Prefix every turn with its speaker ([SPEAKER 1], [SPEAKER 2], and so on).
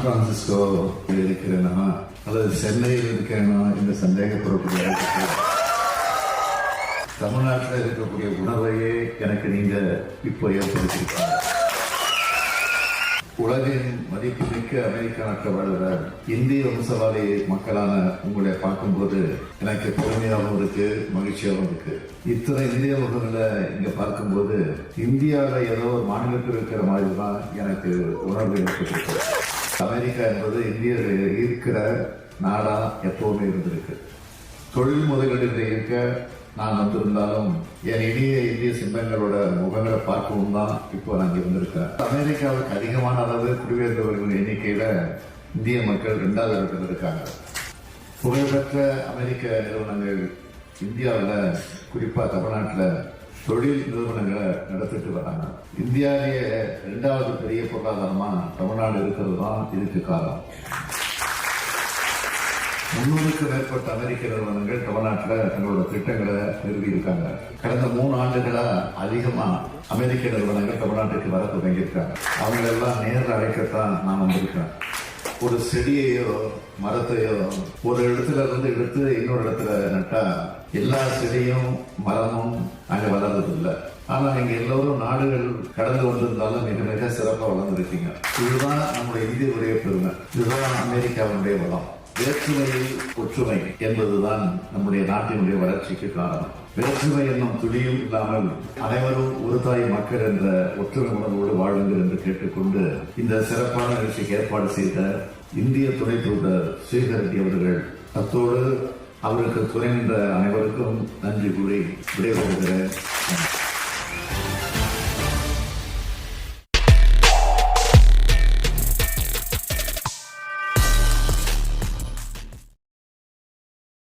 [SPEAKER 1] San Francisco இருக்கிறேனா அல்லது சென்னையில் இருக்கிறேனா என்று சந்தேகப்படக்கூடிய தமிழ்நாட்டில் இருக்கக்கூடிய உணர்வையே எனக்கு நீங்க இப்போ ஏற்படுத்தியிருக்காங்க உலகின் மதிப்புமிக்க அமெரிக்க நாட்டு வாழ்கிற இந்திய வம்சவாதி மக்களான உங்களை பார்க்கும்போது எனக்கு பெருமையாகவும் இருக்கு மகிழ்ச்சியாகவும் இருக்கு இத்தனை இந்திய முகங்களை இங்க பார்க்கும்போது இந்தியாவில் ஏதோ ஒரு மாநிலத்தில் இருக்கிற மாதிரி தான் எனக்கு உணர்வு ஏற்பட்டிருக்கு அமெரிக்கா என்பது இந்தியர் இருக்கிற நாடா எப்பவுமே இருந்திருக்கு. தொழில் முதலீடுகளை இருக்க நான் வந்திருந்தாலும் என் இனிய இந்திய சிம்பங்களோட முகங்களை பார்க்கவும் தான் இப்போ நான் இங்க வந்திருக்கேன். அமெரிக்காவுக்கு அதிகமான அளவு குடிபெயர்ந்தவர்கள் எண்ணிக்கையில இந்திய மக்கள் இரண்டாவது இடத்துல இருக்காங்க. புகழ்பெற்ற அமெரிக்க நிறுவனங்கள் இந்தியாவில் குறிப்பாக தமிழ்நாட்டில் தொழில் நிறுவனங்களை நடத்திட்டு வராங்க. இந்தியாவிலேயே இரண்டாவது பெரிய பொருளாதாரமா தமிழ்நாடு இருக்கிறது தான் இதுக்கு காரணம். முன்னூறுக்கு மேற்பட்ட அமெரிக்க நிறுவனங்கள் தமிழ்நாட்டில் தங்களோட திட்டங்களை நிறுவியிருக்காங்க. கடந்த மூணு ஆண்டுகளா அதிகமா அமெரிக்க நிறுவனங்கள் தமிழ்நாட்டுக்கு வர தொடங்கியிருக்காங்க. அவங்க எல்லாம் நேரில் அழைக்கத்தான் நான் வந்திருக்கேன். ஒரு செடியையோ மரத்தையோ ஒரு இடத்துல இருந்து எடுத்து இன்னொரு இடத்துல நட்டா எல்லா செடியும் மரமும் அங்க வளர்றது இல்லை ஆனா நீங்க எல்லோரும் நாடுகள் கடந்து வந்திருந்தாலும் மிக மிக சிறப்பாக வளர்ந்துருக்கீங்க. இதுதான் நம்முடைய இந்தியருடைய பெருமை. இதுதான் அமெரிக்காவுடைய வளம். வேற்றுமையில் ஒற்றுமை என்பதுதான் நம்முடைய நாட்டினுடைய வளர்ச்சிக்கு காரணம். வேற்றுமை என்னும் துளியும் இல்லாமல் அனைவரும் ஒரு தாய் மக்கள் என்ற ஒற்றுமை உணர்வோடு வாழுங்கள் என்று கேட்டுக்கொண்டு இந்த சிறப்பான நிகழ்ச்சிக்கு ஏற்பாடு செய்த இந்திய துணை தூதர் ஸ்ரீகர் ரெட்டி அவர்கள் அத்தோடு அவருக்கு துணை நின்ற அனைவருக்கும் நன்றி கூறி விடைபெறுகிறேன்.